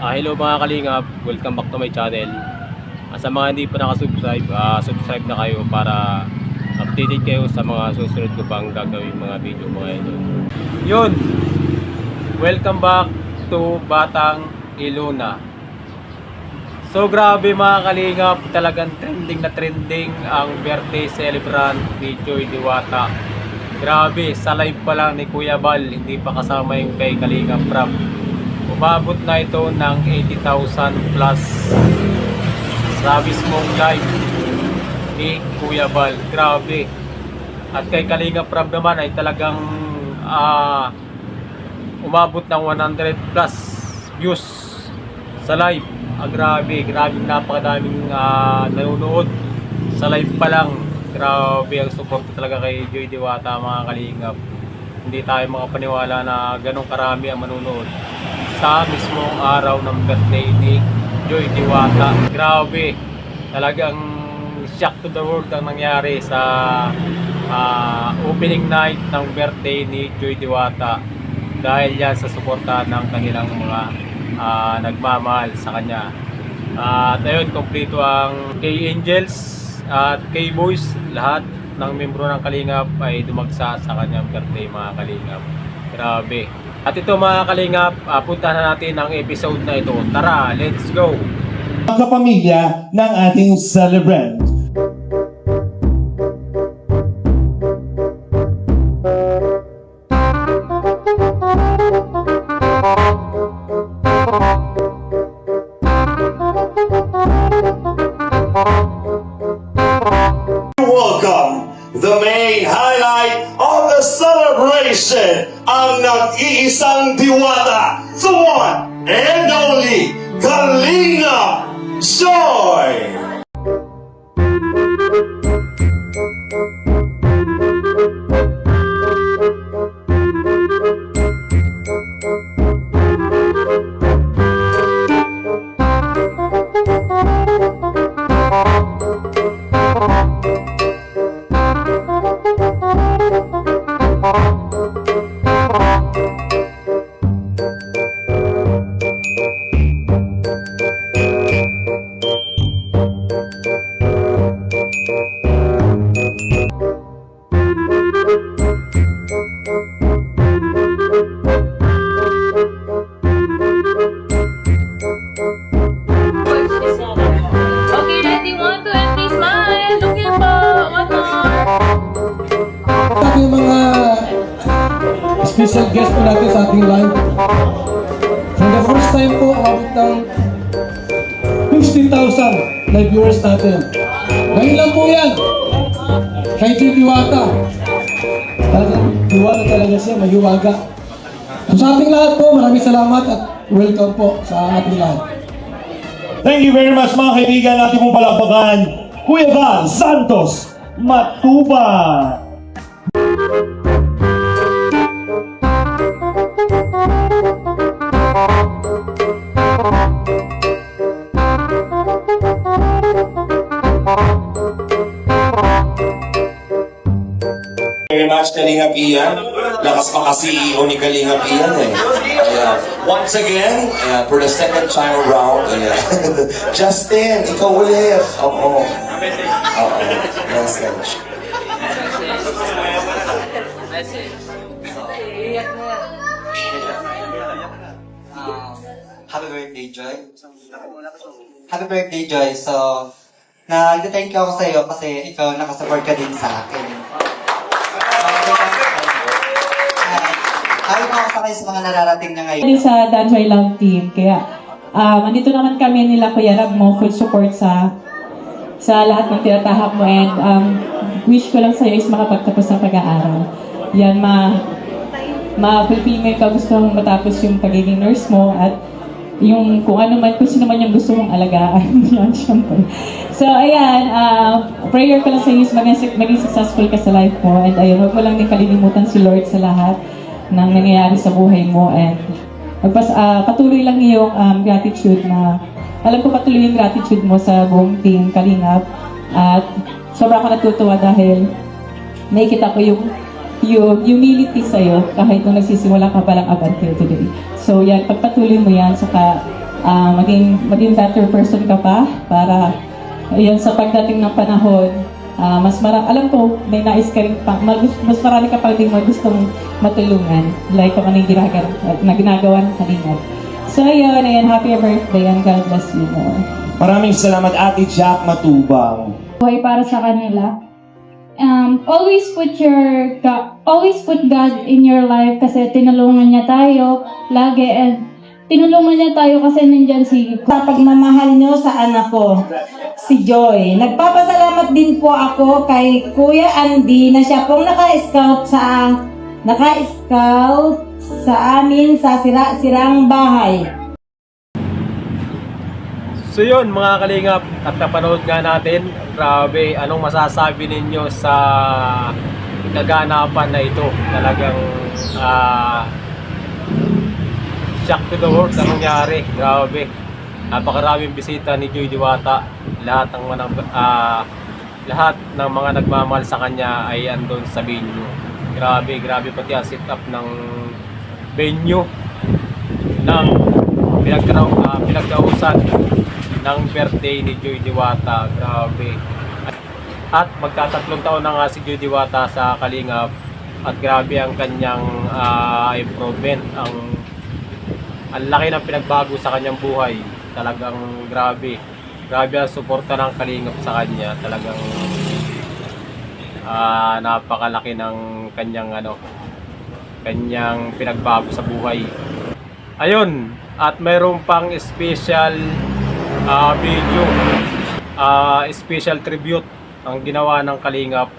mga kalingap, welcome back to my channel. Ah, sa mga hindi pa nakasubscribe, ah, subscribe na kayo para updated kayo sa mga susunod ko pang gagawin mga video mga idol. Yun! Welcome back to Batang Iluna. So grabe mga kalingap, talagang trending na trending ang birthday celebrant ni Joy Diwata. Grabe, sa live pa lang ni Kuya Bal, hindi pa kasama yung kay Kalingap Prab. Umabot na ito ng 80,000 plus sa mismong live ni Kuya Bal. Grabe. At kay Kalingap Prab naman ay talagang ah, umabot ng 100 plus views sa live. Ah, grabe, grabe napakadaming ah, nanonood sa live pa lang. Grabe ang support talaga kay Joy Diwata mga kalingap. Hindi tayo makapaniwala na ganong karami ang manonood sa mismong araw ng birthday ni Joy Diwata. Grabe, talagang shock to the world ang nangyari sa ah, opening night ng birthday ni Joy Diwata dahil yan sa suporta ng kanilang mga ah, nagmamahal sa kanya. At ayun, kompleto ang K-Angels at K-Boys, lahat ng membro ng Kalingap ay dumagsa sa kanyang birthday mga Kalingap. Grabe. At ito mga Kalingap, ah, puntahan na natin ang episode na ito. Tara, let's go! mga kapamilya ng ating celebrant. Ng 50,000 live viewers natin. Ngayon lang po yan. Kay. Talagang diwata talaga siya, mahiwaga. So sa ating lahat po, maraming salamat at welcome po sa ating lahat. Thank you very much mga kaibigan natin pong palakpakan. Kuya Val Santos Matuba. Kalingap Ian. Lakas pa kasi CEO ni Kalingap Ian eh. Ayan. Once again, ayan, for the second time around, ayan. Justin, ikaw ulit. Oo. Oo. Message. Happy birthday, Joy. Happy birthday, Joy. So, nag-thank you ako sa iyo kasi ikaw nakasupport ka din sa akin. Ayaw ko ako sakay sa mga nararating na ngayon. sa Danjoy Love Team. Kaya, um, andito naman kami nila Kuya Rab mo, full support sa sa lahat ng tinatahak mo and um, wish ko lang sa'yo is makapagtapos ng pag-aaral. Yan, ma ma-fulfill mo yung kagusto mong matapos yung pagiging nurse mo at yung kung ano man, kung sino man yung gusto mong alagaan. yan, syempre. So, ayan, uh, prayer ko lang sa iyo is maging, maging successful ka sa life mo and ayun, huwag mo lang din kalilimutan si Lord sa lahat ng nangyayari sa buhay mo and magpas ah, patuloy lang yung um, gratitude na alam ko patuloy yung gratitude mo sa buong team Kalingap at sobra ako natutuwa dahil nakikita ko yung yung humility sa'yo kahit nung nagsisimula ka pa lang up until today. So yan, pagpatuloy mo yan, saka ah, maging, maging better person ka pa para yun sa pagdating ng panahon, ah, mas mara alam ko, may nais ka rin pa, mas, mas marami ka pa rin magustong matulungan, like kung ano yung ginagawa, na ginagawa ng kanina. So ayun, ayan, happy birthday and God bless you more. Maraming salamat Ate Jack Matubang. buhay para sa kanila. Um, always put your God, always put God in your life kasi tinulungan niya tayo lagi and tinulungan niya tayo kasi nandyan si sa pagmamahal nyo sa anak ko, si Joy. Nagpapasalamat din po ako kay Kuya Andy na siya pong naka-scout sa naka-scout sa amin sa sira-sirang bahay. So yun mga kalingap at napanood nga natin, grabe, anong masasabi ninyo sa kaganapan na ito? Talagang ah shock to the world na nangyari, grabe. Napakaraming bisita ni Joy Diwata, lahat ng mga ah, lahat ng mga nagmamahal sa kanya ay andon sa venue. Grabe, grabe pati ang sit up ng venue ng pinagkaraw, uh, pinagkausan ng birthday ni Joy Diwata. Grabe. At, at magtatatlong taon na nga si Joy Diwata sa Kalingap at grabe ang kanyang ah, improvement. Ang ang laki ng pinagbago sa kanyang buhay. Talagang grabe. Grabe ang suporta ng Kalingap sa kanya. Talagang ah, napakalaki ng kanyang ano kanyang pinagbago sa buhay. Ayun, at mayroon pang special ah, video, ah, special tribute ang ginawa ng Kalingap.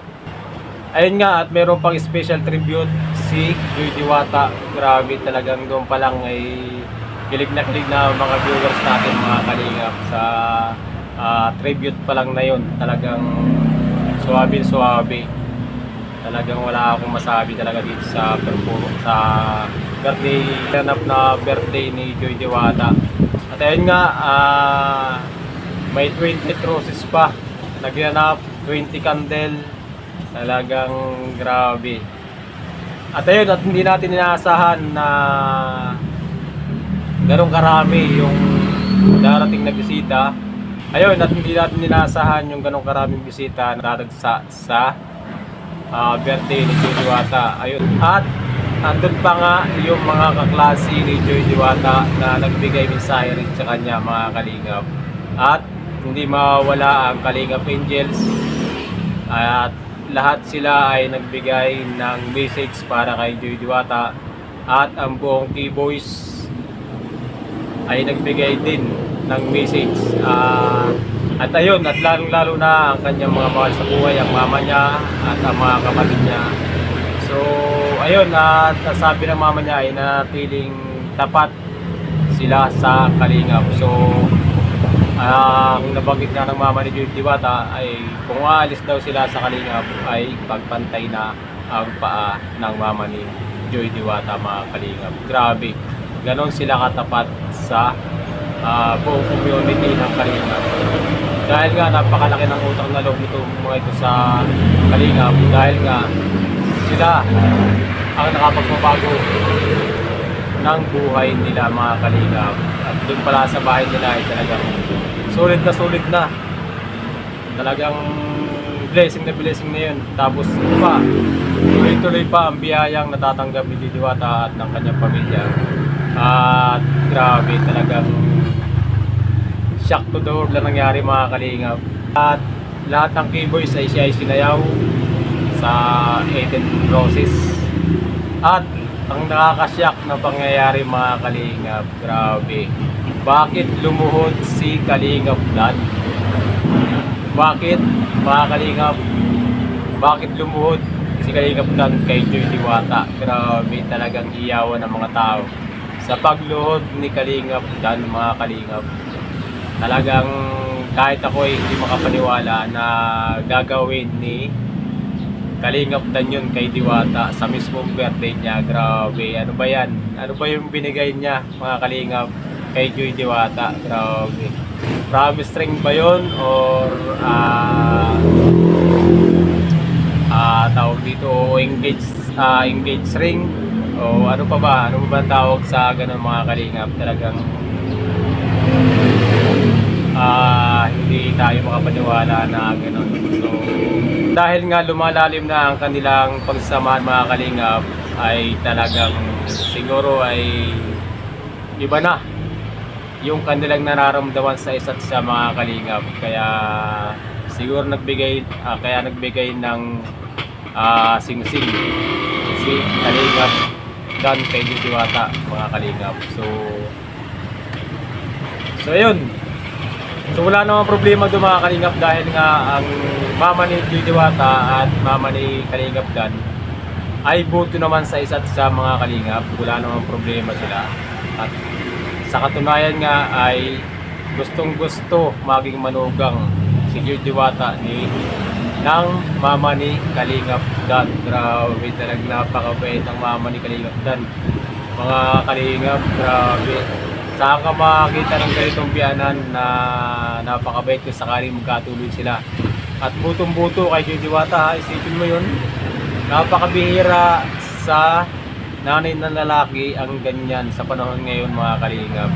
Ayun nga, at mayroon pang special tribute si Joy Diwata. Grabe talagang doon pa lang ay kilig na kilig na mga viewers natin mga Kalingap sa ah, tribute pa lang na yun. Talagang suwabe suwabe talagang wala akong masabi talaga dito sa perform sa birthday ganap na birthday ni Joy Diwata at ayun nga ah, may 20 roses pa naganap 20 candle talagang grabe at ayun at hindi natin inaasahan na ganun karami yung darating na bisita ayun at hindi natin inaasahan yung ganun karaming bisita na dadagsa sa ah, birthday ni Joy Diwata. Ayun. At andun pa nga yung mga kaklase ni Joy Diwata na nagbigay mensahe rin sa kanya mga kalingap. At hindi mawala ang Kalingap Angels. At lahat sila ay nagbigay ng message para kay Joy Diwata. At ang buong T-Boys ay nagbigay din ng message. Ah, at ayun, at lalong-lalo na ang kanyang mga mahal sa buhay, ang mama niya at ang mga kapatid niya. So, ayun, at sabi ng mama niya ay nanatiling tapat sila sa kalingap. So, ang nabanggit nga ng mama ni Joy Diwata ay kung aalis daw sila sa kalingap ay pagpantay na ang paa ng mama ni Joy Diwata mga kalingap. Grabe, ganon sila katapat sa ah, buong community ng kalingap. Dahil nga napakalaki ng utang na loob nito mga ito sa kalingap dahil nga sila ang nakapagpabago ng buhay nila mga kalingap. At doon pala sa bahay nila ay talagang solid na solid na. Talagang blessing na blessing na yun. Tapos ito pa, tuloy-tuloy pa ang biyayang natatanggap ni Didiwata at ng kanyang pamilya. At grabe talagang shock to the world lang nangyari mga kalingap. At lahat ng K-Boys ay siya ay sinayaw sa Eden Roses. At ang nakakasyak na pangyayari mga kalingap, grabe. Bakit lumuhod si Kalingap Blood? Bakit mga kalingap? Bakit lumuhod si Kalingap Blood kay Joy Diwata? Grabe talagang iyawan ng mga tao. Sa pagluhod ni Kalingap Dan mga kalingap, talagang kahit ako ay hindi makapaniwala na gagawin ni Kalingap Dan yun kay Diwata sa mismong birthday niya. Grabe, ano ba yan? Ano ba yung binigay niya mga Kalingap kay Joy Diwata? Grabe. Promise ring ba yun? Or ah ah tawag dito engage ah engage ring o ano pa ba ano ba tawag sa ganun mga kalingap talagang ah, hindi tayo makapaniwala na gano'n. So, dahil nga lumalalim na ang kanilang pagsamahan mga kalingap, ay talagang siguro ay iba na yung kanilang nararamdaman sa isa't sa mga kalingap. Kaya siguro nagbigay, ah, kaya nagbigay ng ah, sing-sing si Kalingap Dan kay Diwata mga kalingap. So, so yun. So wala namang problema doon mga kalingap dahil nga ang mama ni Diwata at mama ni Kalingap Dan ay buto naman sa isa't sa mga kalingap. Wala namang problema sila. At sa katunayan nga ay gustong gusto maging manugang si Diwata ni ng mama ni Kalingap Dan. Grabe talagang napakabait ang mama ni Kalingap Dan. Mga Kalingap, grabe. Saan ka makakita ng ganitong biyanan na napakabait kung sakaling magkatuloy sila. At butong-buto kay Diwata, ha? isipin mo yun. Napakabihira sa nanay ng lalaki ang ganyan sa panahon ngayon mga Kalingap.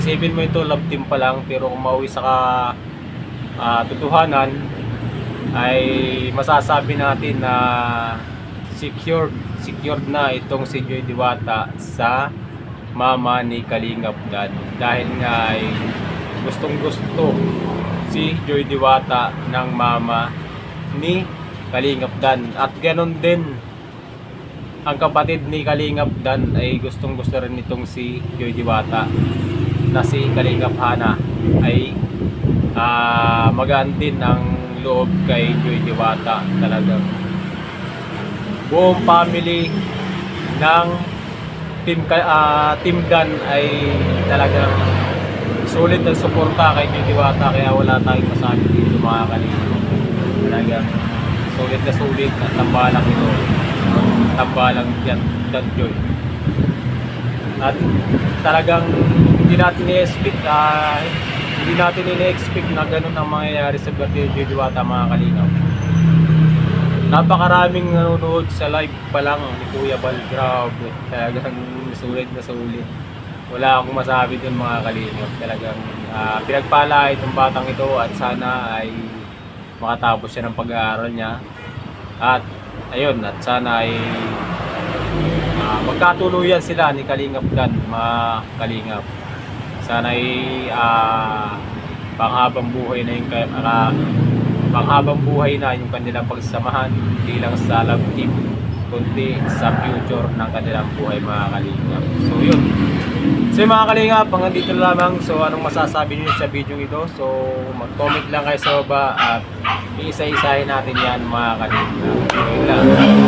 Isipin mo ito, love team pa lang, pero kung mauwi sa ka, ah, totohanan, ay masasabi natin na secured secured na itong si Joy Diwata sa mama ni Kalingap Dan dahil nga ay gustong gusto si Joy Diwata ng mama ni Kalingap Dan at ganon din ang kapatid ni Kalingap Dan ay gustong gusto rin itong si Joy Diwata na si Kalingap Hana ay ah magaan din ang loob kay Joy Diwata talagang. Buong family ng team ah, team Dan ay talagang sulit ang suporta kay Joy Diwata kaya wala tayong masabi dito mga kanina talagang sulit na sulit at tambalang ito tambalang yan Dan Joy at talagang hindi natin i-expect ah, hindi natin ini-expect na ganun ang mangyayari sa birthday ni Diwata mga kalinaw. Napakaraming nanonood sa live pa lang ni Kuya Bal. Grabe. Talagang sulit na sulit. Wala akong masabi dun mga kalinaw. Talagang ah, pinagpala itong batang ito at sana ay makatapos siya ng pag-aaral niya. At ayun, at sana ay Ah, magkatuluyan sila ni Kalingap Dan, mga Kalingap. Sana ay ah, panghabang buhay na yung ah, panghabang buhay na yung kanilang pagsamahan hindi lang sa love team kundi sa future ng kanilang buhay mga Kalingap. So yun. So mga Kalingap, hanggang dito lamang. So anong masasabi niyo sa video ito? So mag-comment lang kayo sa baba at iisa-isahin natin yan mga Kalingap. So yun lang.